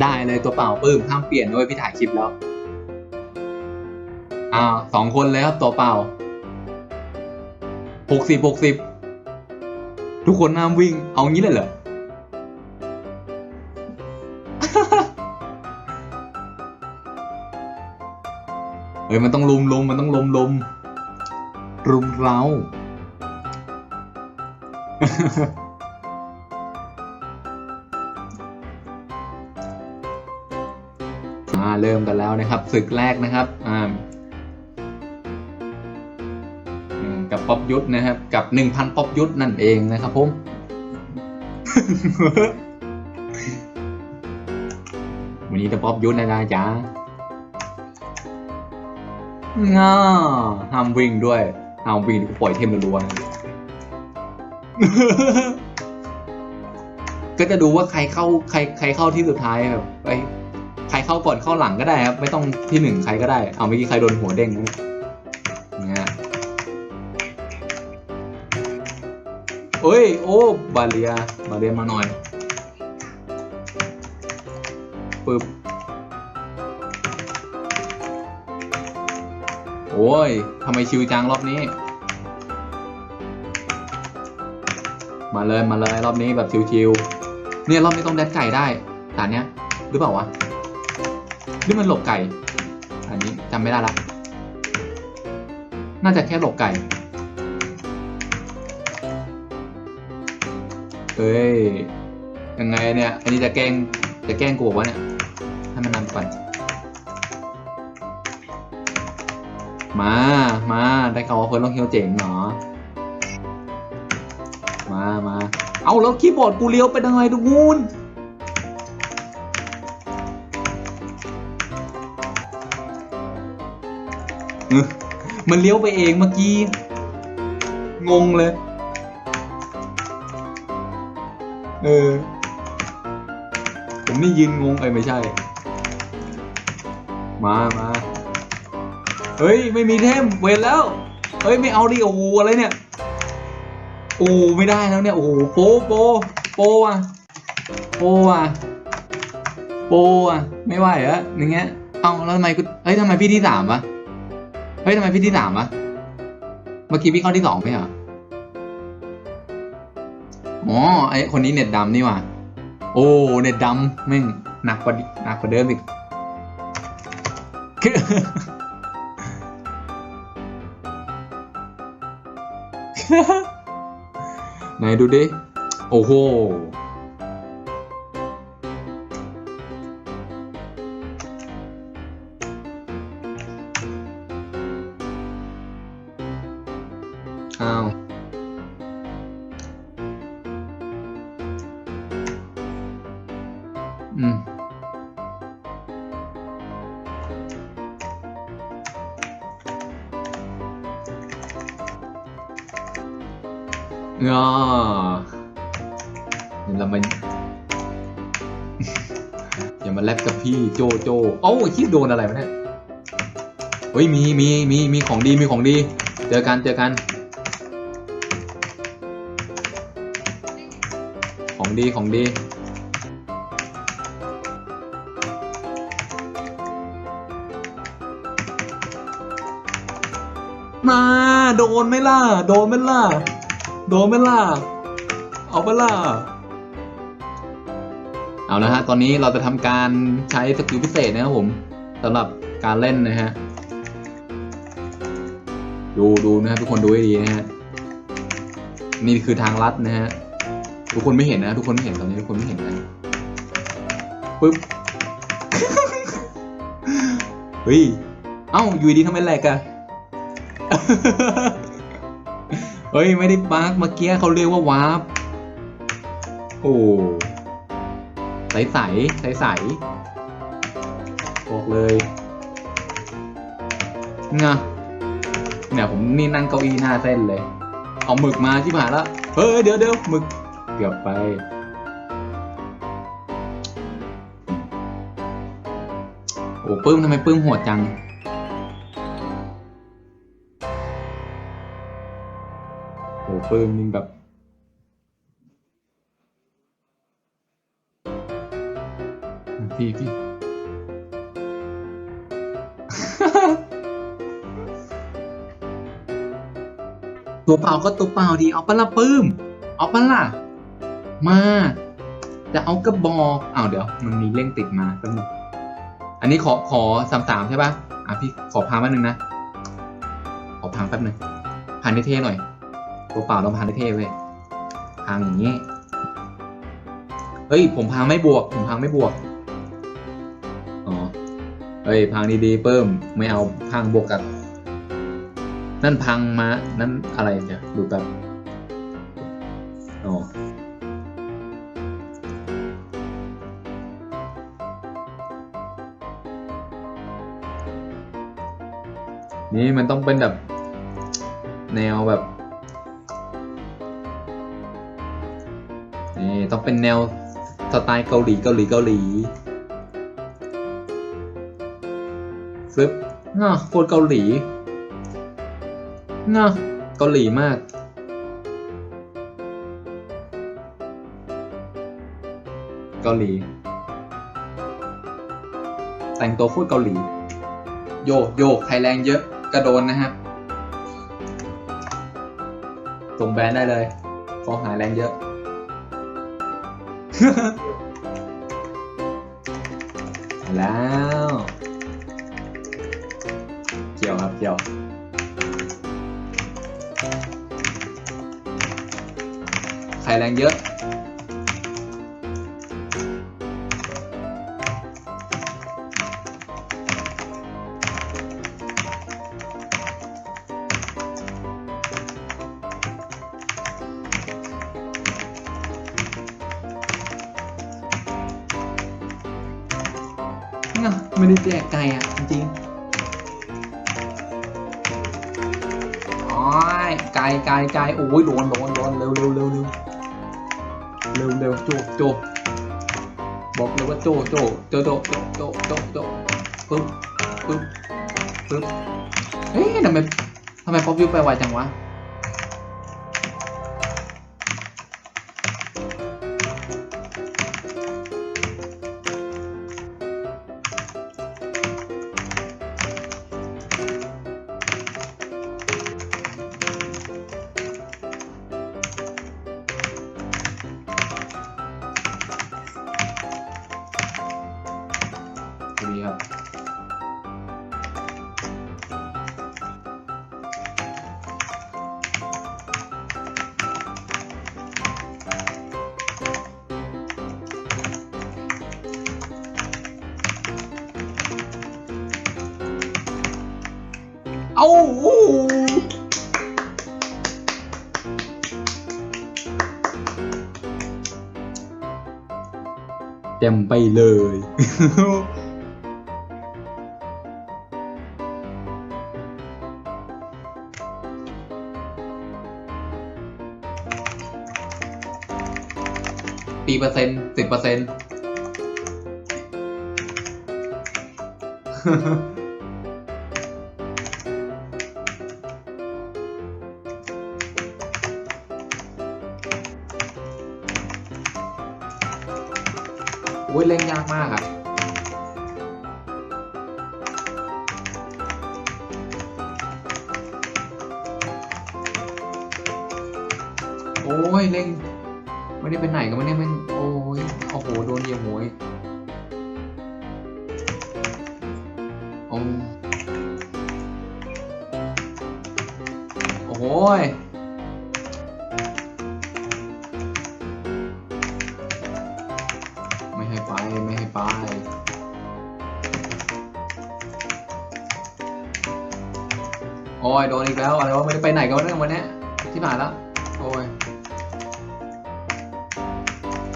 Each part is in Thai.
ได้เลยตัวเปล่าปื้มห้ามเปลี่ยนด้วยพี่ถ่ายคลิปแล้วอ้าวสองคนเลยครับตัวเปล่าหกสิบหกสิบทุกคนห้ามวิ่ง เอางี้เลยเหรอ เฮ้ย มันต้องลุมลุมมันต้องลุมลุมรุมเรา เริ่มกันแล้วนะครับศึกแรกนะครับอ่ากับป๊อบยุทธนะครับ กับหนึ่งพันป๊อบยุทธนั่นเองนะครับผมวันนี้จะป๊อบยุทธนะจ๊ะง่าห้ามวิ่งด้วยห้ามวิ่งปล่อยเทมรัวก็จะดูว่าใครเข้าใครใครเข้าที่สุดท้ายแบบไป ใครเข้าก่อนเข้าหลังก็ได้ครับ ไม่ต้องที่หนึ่งใครก็ได้ เอาเมื่อกี้ใครโดนหัวเด้งนะเนี่ยเอ้ย โอ้ บาเลีย บาเลียมาหน่อยปึ๊บ โอ้ย ทำไมชิวจังรอบนี้ มาเลย มาเลย รอบนี้แบบชิวๆเนี่ยรอบนี้ต้องแดดไก่ได้ด่านเนี้ยหรือเปล่าวะ หรือมันหลบไก่ อันนี้จำไม่ได้ละ น่าจะแค่หลบไก่ เฮ้ย ยังไงเนี่ย อันนี้จะแกล้ง จะแกล้งกูบอกว่าเนี่ย ให้มันนำก่อน มา มา ได้ข่าวว่าเฟิร์นลองเฮียวเจ๋งเหรอ มา มา เอาแล้วคีย์บอร์ดกูเลี้ยวไปทางไหนตรงนู้น มันเลี้ยวไปเองเมื่อกี้ งงเลย เออ ผมนี่ยืนงงเอ้ไม่ใช่ มามาเฮ้ย ไม่มีเทมเวรแล้ว เฮ้ย ไม่เอาดิโอ้โหอะไรเนี่ยโอ้ไม่ได้แล้วเนี่ย โอ้โหโปโปโปอะโปอะโปอะไม่ไหวอะอย่างเงี้ยเอาแล้วทำไมกูเฮ้ยทำไมพี่ที่สามวะ เฮ้ยทำไมพี่ที่สามวะเมื่อกี้พี่เข้าที่สองไม่เหรออ๋อไอคนนี้เน็ตดำนี่ว่าโอ้เน็ตดำแม่งหนักกว่าหนักกว่าเดิมอีกไหนดูดิ โอ้โห งอเดี๋ยวเรามาอย่ามาแลบกับพี่โจโจโอ้าคิดโดนอะไรวะเนี่ยเฮ้ยมีมีมีมีของดีมีของดี เจอกันเจอกัน ของดีของดีมาโดนไหมล่ะ โดนไหมล่ะ โดนไหมล่ะเอาไปล่ะเอาละฮะ ตอนนี้เราจะทำการใช้สกิลพิเศษนะครับผมสำหรับการเล่นนะฮะ ดูดูนะครับทุกคนดูให้ดีนะฮะ นี่คือทางลัดนะฮะ ทุกคนไม่เห็นนะ ทุกคนไม่เห็นตอนนี้ทุกคนไม่เห็นนะปึ๊บ เฮ้ย เอ้าอยู่ดีทำไมแหลกอะ เฮ้ย ไม่ได้ปาร์กเมื่อกี้เขาเรียกว่าวาร์ปโอ้ใสใสใสใสบอกเลยงะเนี่ยผมนี่นั่งเก้าอี้หน้าเส้นเลย เอาหมึกมาที่ผ่านแล้ว เฮ้ย เดี๋ยวเดี๋ยวหมึกเกือบไป โอ้ปื้มทำไมปื้มโหดจัง ปื้มยิงแบบพี่พี่ตัวเปล่าก็ตัวเปล่าดีเอาปะละปื้ม เอาปะล่ะมาจะเอากระบอกอ้าวเดี๋ยว มันมีเร่งติดมาแป๊บนึงอันนี้ขอขอสามสามใช่ปะอะพี่ขอพาแป๊บนึงนะ ขอพังแป๊บนึงพันเทหน่อย ตัวเปล่าต้องพันเท่เว้ยพังอย่างนี้ เฮ้ย ผมพังไม่บวก ผมพังไม่บวก อ๋อ เฮ้ย พังดีๆเพิ่ม ไม่เอาพังบวกกับ นั่นพังมา นั่นอะไรเดี๋ยดูแบบอ๋อนี่มันต้องเป็นแบบ แนวแบบ นี่ต้องเป็นแนวสไตล์เกาหลีเกาหลีเกาหลีฟลิปน่ะโคตรเกาหลีน่ะเกาหลีมาก เกาหลี แต่งตัวโคตรเกาหลี โยกโยกใครแรงเยอะกระโดนนะฮะส่งแบรนด์ได้เลยฟองหาแรงเยอะ แล้ว เกี่ยวครับเกี่ยวใครแรงเยอะ ไม่ได้แจกไก่อะ จริงๆอ๋อยไก่ไก่ไก่โอ้ยโดนโดนโดนเร็วเร็วเร็วเร็วเร็วเร็วโจโจบอกเลยว่าโจโจโจโจโจโจโจโจปึ๊บปึ๊บปึ๊บเฮ้ยทำไมทำไมป๊อปยูไปไวจังวะ เอาเต็มไปเลย ปีเปอร์เซ็นต์สิบเปอร์เซ็นต์ ยเล่นยากมากอะโอ้ยเล่นไม่ได้ไปไหนก็ไม่ได้ไม่โอ้ยโอ้โหโดนเหยียบหัวอีกโอ้โอ้โหย ยโดนอีกแล้วอะไรวะไม่ได้ไปไหนกันวะเนี่ยวันเนี้ยที่ผ่านแล้วโอ้ย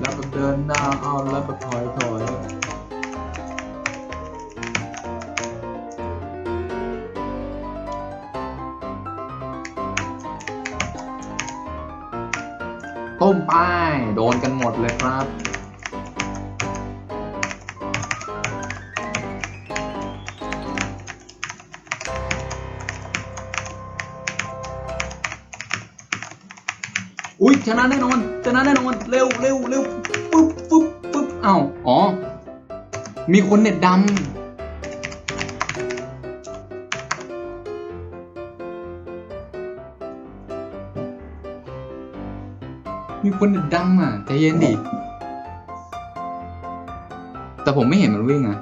แล้วแบบเดินหน้าเอาแล้วแบบถอยถอยต้มป้ายโดนกันหมดเลยครับ ชนะแน่นอน ชนะแน่นอน เร็วเร็วเร็วปุ๊บปุ๊บปุ๊บเอ้าอ๋อ มีคนเน็ตดำ มีคนเน็ตดำอะใจเย็นดิ แต่ผมไม่เห็นมันวิ่งอะ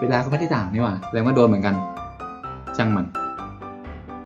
เวลาก็ไม่ได้ต่างนี่หว่าแสดงว่าโดนเหมือนกัน ช่างมัน